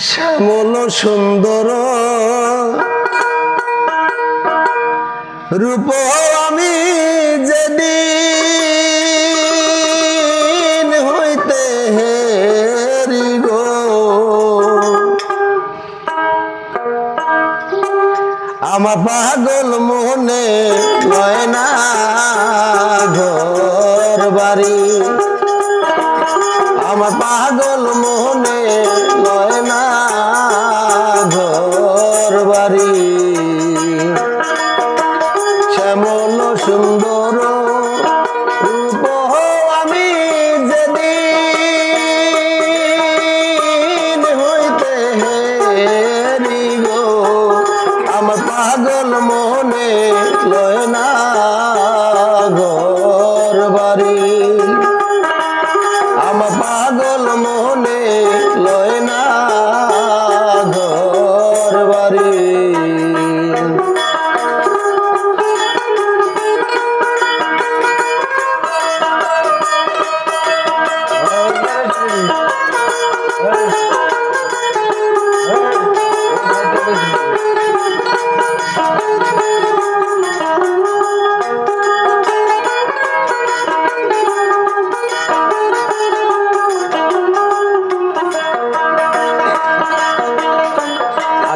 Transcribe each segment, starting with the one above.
শ্যামল সুন্দর রূপ আমি যেদিন হইতে হেরি গো। আমার পাগল মনে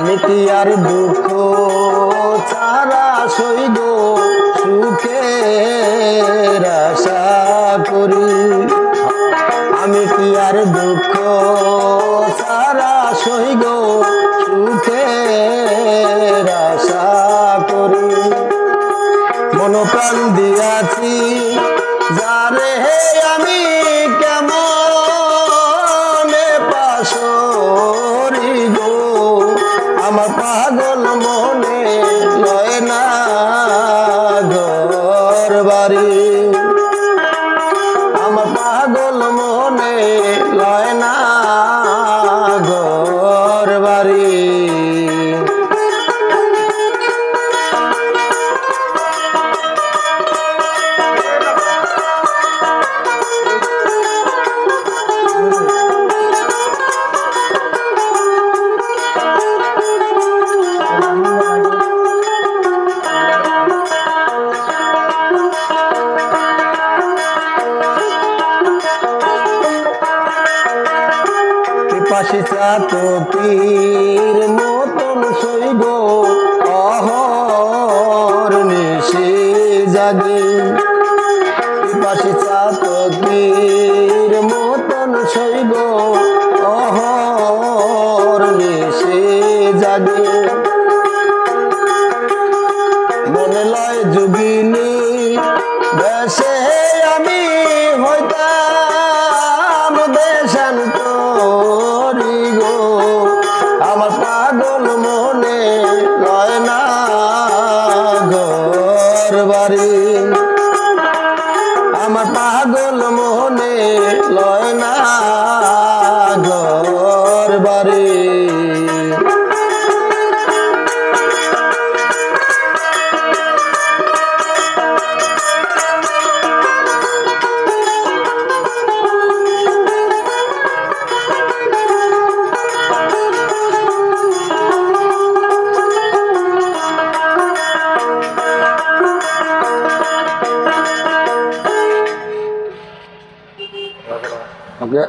আমি কি আর দুঃখ? ছাড়া সইব সুখের আশা করি। আমি কি আর দুঃখ? ছাড়া সইব সুখের আশা করি। মন প্রাণ দিয়াছি, যারে হে আমার পাগল মনে। পাশে চাতকির মতন শৈব অহর নিশে জাগে। পাশে চাতকির মতন শৈব অহর নিশে জাগে। মনে লয় যুগিনী বাড়ি আমার পাগল মনে লয় না। ok